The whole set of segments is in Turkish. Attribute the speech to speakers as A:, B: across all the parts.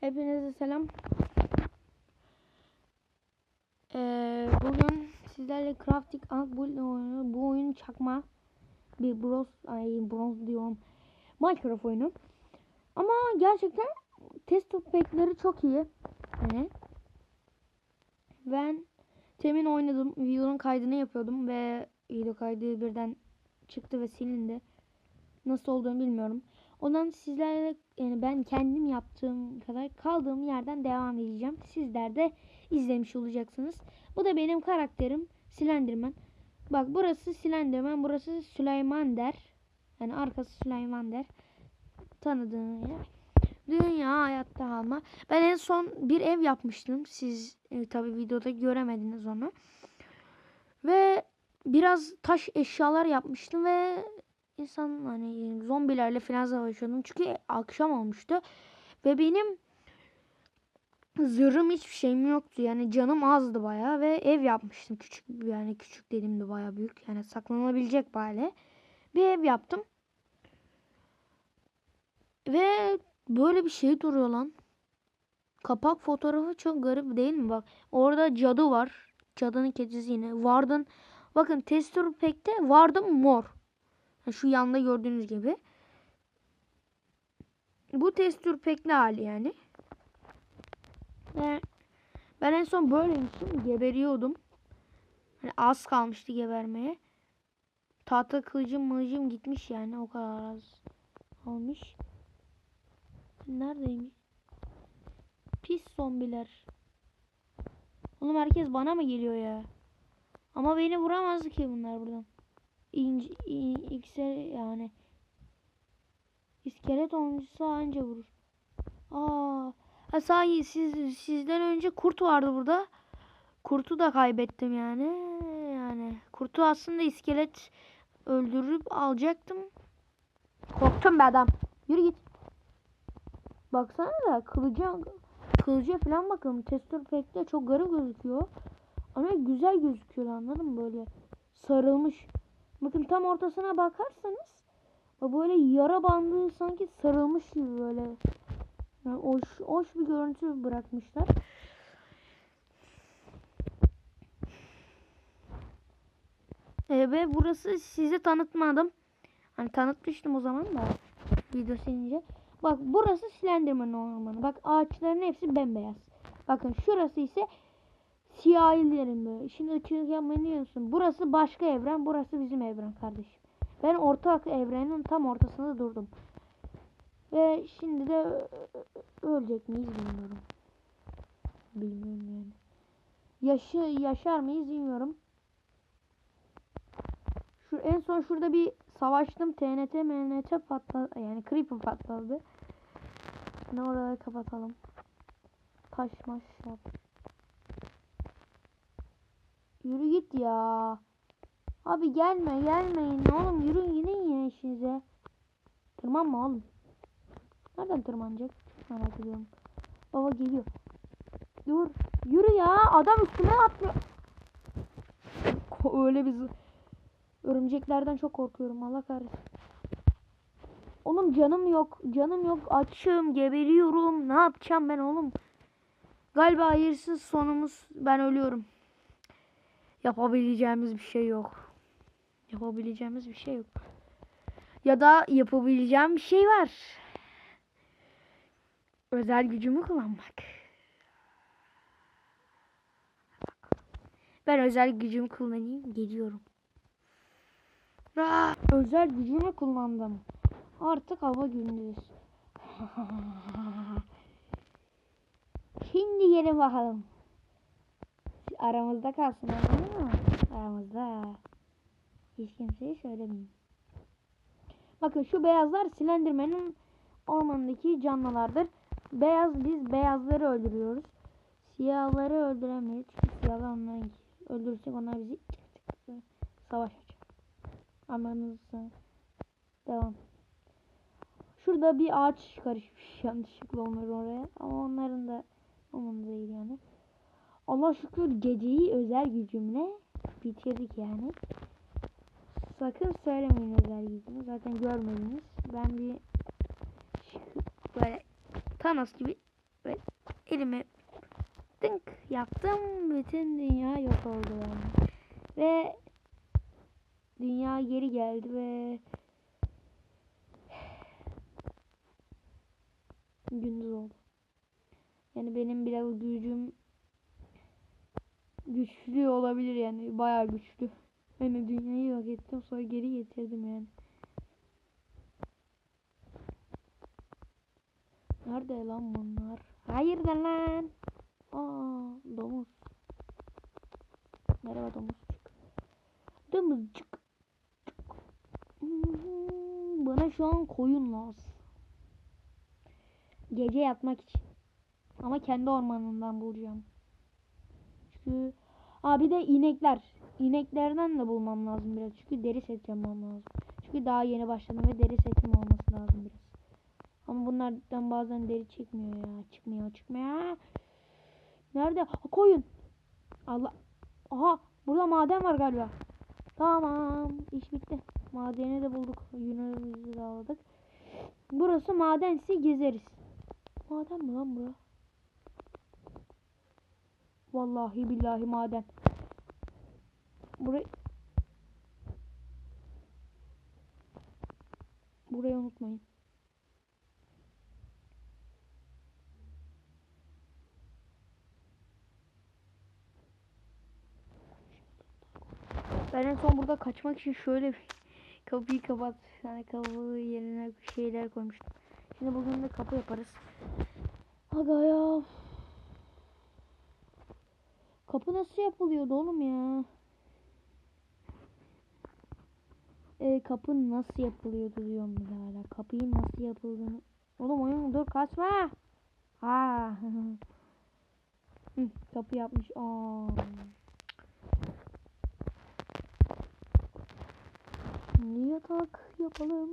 A: Hepinize selam. Ee, bugün sizlerle Crafting Build oyunu. Bu oyun çakma bir bronz, ay bronz diyorum. Minecraft oyunu. Ama gerçekten test pack'leri çok iyi. Yani ben temin oynadım. Videonun kaydını yapıyordum ve video kaydı birden çıktı ve silindi. Nasıl olduğunu bilmiyorum. Ondan sizlerle yani ben kendim yaptığım kadar kaldığım yerden devam edeceğim. Sizler de izlemiş olacaksınız. Bu da benim karakterim Slenderman. Bak burası Slenderman, burası Süleyman der. Yani arkası Süleyman der. Tanıdığın yer. Dünya hayatta kalma. Ben en son bir ev yapmıştım. Siz e, tabi videoda göremediniz onu. Ve biraz taş eşyalar yapmıştım ve insan hani zombilerle falan savaşıyordum. Çünkü akşam olmuştu. Ve benim zırhım hiçbir şeyim yoktu. Yani canım azdı bayağı ve ev yapmıştım. Küçük yani küçük dediğimde bayağı büyük. Yani saklanabilecek böyle. Bir ev yaptım. Ve böyle bir şey duruyor lan. Kapak fotoğrafı çok garip değil mi? Bak orada cadı var. Cadının kedisi yine. Vardın. Bakın Tester Pack'te Vardın mor. Şu yanda gördüğünüz gibi. Bu testür pekli hali yani. Ben en son böyleymişim. Geberiyordum. Hani az kalmıştı gebermeye. Tahta kılıcım mılıcım gitmiş yani. O kadar az olmuş. Neredeymiş? Pis zombiler. Oğlum herkes bana mı geliyor ya? Ama beni vuramazdı ki bunlar buradan ince, iksir yani iskelet oyuncusu anca vurur. Aa, ha sahi siz sizden önce kurt vardı burada. Kurtu da kaybettim yani. Yani kurtu aslında iskelet öldürüp alacaktım. Korktum be adam. Yürü git. Baksana da kılıca kılıca falan bakalım. Tester Pack'te çok garip gözüküyor. Ama güzel gözüküyor anladın mı böyle sarılmış. Bakın tam ortasına bakarsanız böyle yara bandı sanki sarılmış gibi böyle. Yani hoş, hoş bir görüntü bırakmışlar. Ee, ve burası size tanıtmadım. Hani tanıtmıştım o zaman da video silince. Bak burası Slenderman ormanı. Bak ağaçların hepsi bembeyaz. Bakın şurası ise siyahilerin böyle. Şimdi ışık yapmayı Burası başka evren. Burası bizim evren kardeşim. Ben ortak evrenin tam ortasında durdum. Ve şimdi de ölecek miyiz bilmiyorum. Bilmiyorum yani. Yaşı yaşar mıyız bilmiyorum. Şu en son şurada bir savaştım. TNT MNT patladı. Yani creeper patladı. Ne orada kapatalım. Taş maş yap. Yürü git ya. Abi gelme gelmeyin. Oğlum yürüyün gidin ya işinize. Tırmanma oğlum. Nereden tırmanacak? Merak ediyorum. Baba geliyor. Dur. Yürü ya. Adam üstüme atlıyor. Öyle bir örümceklerden çok korkuyorum. Allah kahretsin. Oğlum canım yok. Canım yok. Açım. Geberiyorum. Ne yapacağım ben oğlum? Galiba hayırsız sonumuz. Ben ölüyorum. Yapabileceğimiz bir şey yok. Yapabileceğimiz bir şey yok. Ya da yapabileceğim bir şey var. Özel gücümü kullanmak. Ben özel gücümü kullanayım. Geliyorum. Özel gücümü kullandım. Artık hava gündüz. Şimdi gelin bakalım. Aramızda kalsın anladın mı? Aramızda. Hiç kimseye söylemeyin. Bakın şu beyazlar Slenderman'ın ormandaki canlılardır. Beyaz biz beyazları öldürüyoruz. Siyahları öldüremeyiz. Çünkü siyahlar onlar öldürürsek onlar bizi savaş açar. Amanızda. Devam. Şurada bir ağaç karışmış yanlışlıkla onların oraya. Ama onların da onun değil yani. Allah şükür geceyi özel gücümle bitirdik yani. Sakın söylemeyin özel gücümü. Zaten görmediniz. Ben bir böyle Thanos gibi Ve elimi tınk yaptım. Bütün dünya yok oldu yani. Ve dünya geri geldi ve gündüz oldu. Yani benim biraz gücüm güçlü olabilir yani bayağı güçlü. Yani dünyayı yok ettim sonra geri getirdim yani. Nerede lan bunlar? Hayır lan. Aa domuz. Merhaba domuzcuk. Domuzcuk. Hmm, Bana şu an koyun lazım. Gece yatmak için. Ama kendi ormanından bulacağım. Çünkü Aa bir de inekler. İneklerden de bulmam lazım biraz. Çünkü deri set yapmam lazım. Çünkü daha yeni başladım ve deri setim olması lazım biraz. Ama bunlardan bazen deri çıkmıyor ya. Çıkmıyor çıkmıyor. Nerede? Ha, koyun. Allah. Aha burada maden var galiba. Tamam. iş bitti. Madeni de bulduk. Yunan'ımızı da aldık. Burası madensi gezeriz. Maden mi lan bura? Vallahi billahi maden. Burayı Burayı unutmayın. Ben en son burada kaçmak için şöyle bir kapıyı kapat. Yani kapı yerine şeyler koymuştum. Şimdi bugün de kapı yaparız. Aga ya. Kapı nasıl yapılıyordu oğlum ya? E, kapı nasıl yapılıyordu diyorum bir hala. Kapıyı nasıl yapıldığını. Oğlum oyun dur kaçma. Ha. Kapı yapmış. Aa. Niye yatak yapalım?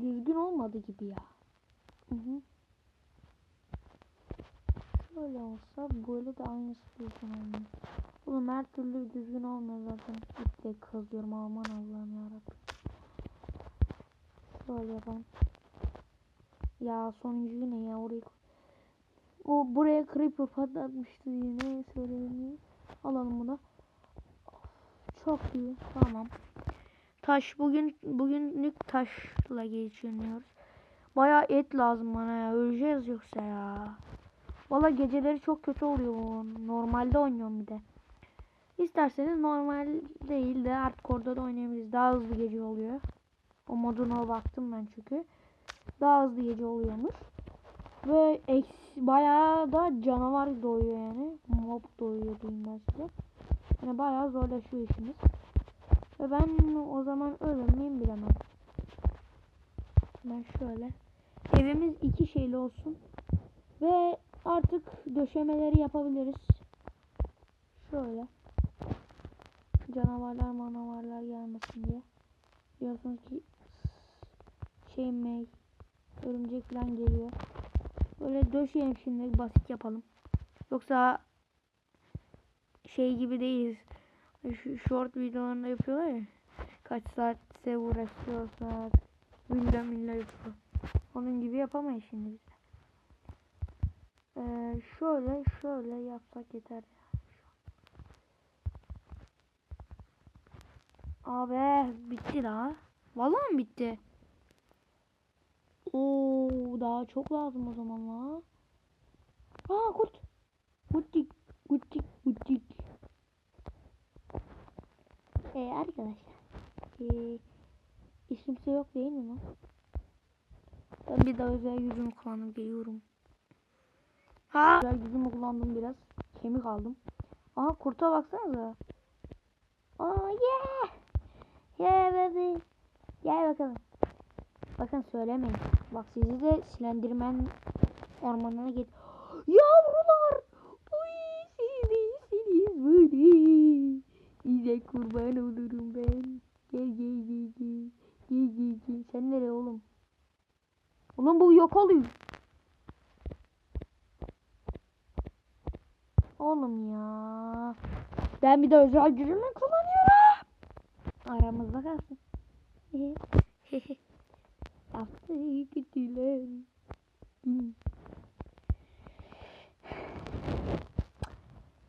A: Düzgün olmadı gibi ya. Hı hı. Şöyle olsa böyle de aynısı düzgün olmuyor. Oğlum her türlü düzgün olmuyor zaten. İple kazıyorum aman Allah'ım yarabbim. Şöyle yapalım. Ya sonuncuyu ne ya oraya koy. O buraya creeper patlatmıştı yine söyleyeyim. Alalım bunu. Çok iyi. Tamam. Taş bugün bugünlük taşla geçiniyoruz. Bayağı et lazım bana ya. Öleceğiz yoksa ya. Valla geceleri çok kötü oluyor. Normalde oynuyorum bir de. İsterseniz normal değil de hardcore'da da oynayabiliriz. Daha hızlı gece oluyor. O moduna baktım ben çünkü. Daha hızlı gece oluyormuş. Ve eks, bayağı da canavar doğuyor yani. Mob doğuyor diyeyim ben. Yani bayağı zorlaşıyor işimiz. Ve ben o zaman ölür müyüm bilemem. Ben şöyle. Evimiz iki şeyli olsun. Artık döşemeleri yapabiliriz. Şöyle. Canavarlar manavarlar gelmesin diye. Biliyorsunuz ki şey mey örümcek falan geliyor. Böyle döşeyelim şimdi basit yapalım. Yoksa şey gibi değiliz. Şu short videolarında yapıyorlar ya. Kaç saatse uğraşıyorsa villa villa yapıyor. Onun gibi yapamayız şimdi biz. Ee, şöyle şöyle yapsak yeter ya. Abi bitti daha. Vallahi mi bitti? Oo daha çok lazım o zaman la. Aa kurt. Kurtik. Kurtik. Kurtik. Ee, arkadaşlar. Ee, hiç kimse yok değil mi lan? Ben bir daha özel yüzümü kullandım geliyorum. Ha! Özel yüzümü kullandım biraz. Kemik aldım. Aha kurta baksanıza. Oh yeah! Yeah baby. Gel bakalım. Bakın söylemeyin. Bak sizi de silendirmen ormanına git. Yavrular! Uy siz değilsiniz böyle. Size kurban olurum ben. Gel gel gel gel. Gel gel gel. Sen nereye oğlum? Oğlum bu yok oluyor. Oğlum ya. Ben bir de özel gücümü kullanıyorum. Aramızda kalsın. Yaptı kötüler.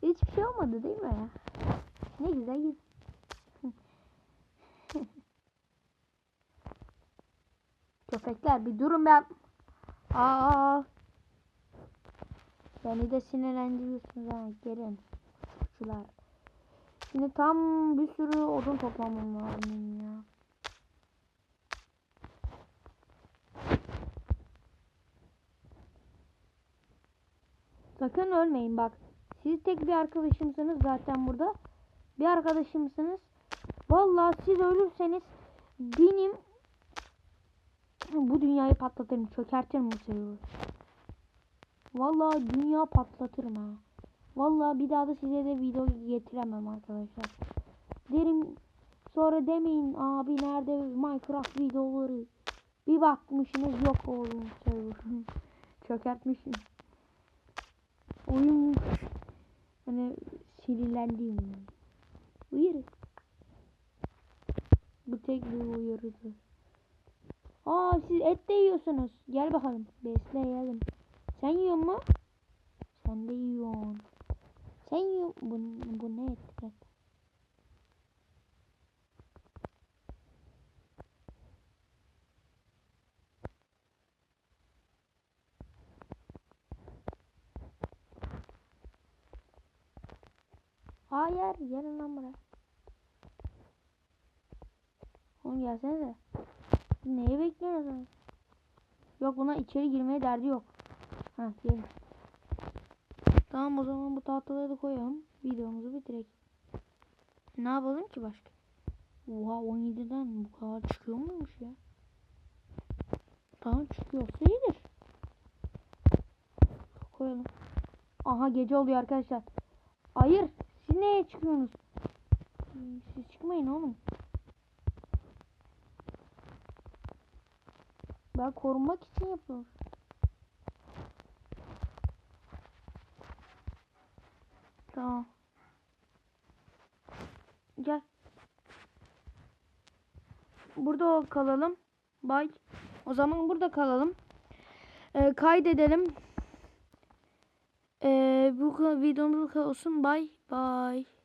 A: Hiçbir şey olmadı değil mi? Ne güzel gitti. Köpekler bir durun ben. Aa. Beni de sinirlendiriyorsunuz ha. Gelin. Suçlular. Şimdi tam bir sürü odun toplamam lazım ya. Sakın ölmeyin bak. Siz tek bir arkadaşımsınız zaten burada. Bir arkadaşımsınız. Vallahi siz ölürseniz benim bu dünyayı patlatırım, çökertirim bu server'ı. Vallahi dünya patlatırım ha. Vallahi bir daha da size de video getiremem arkadaşlar. Derim sonra demeyin abi nerede Minecraft videoları. Bir bakmışsınız yok oğlum server. Çökertmişim. Oyun hani sinirlendiğim. Uyarı. Bu tek bir uyarıdır. Aa siz et de yiyorsunuz. Gel bakalım. Besleyelim. Sen yiyor mu? Sen de yiyorsun. Sen yiyor. Bu, bu ne et? et? Hayır. Gelin lan buraya. Oğlum gelsene Neyi bekliyorsunuz? Yok buna içeri girmeye derdi yok. Ha gelin. Tamam o zaman bu tahtaları da koyalım. Videomuzu bitirek. Ne yapalım ki başka? Oha 17'den bu kadar çıkıyor muymuş ya? Tamam çıkıyorsa iyidir. Koyalım. Aha gece oluyor arkadaşlar. Hayır. Siz neye çıkıyorsunuz? Siz çıkmayın oğlum. Ben korunmak için yapıyorum. Tamam. Gel. Burada kalalım. Bye. O zaman burada kalalım. Ee, kaydedelim. Ee, bu videomuz olsun. Bye. Bye.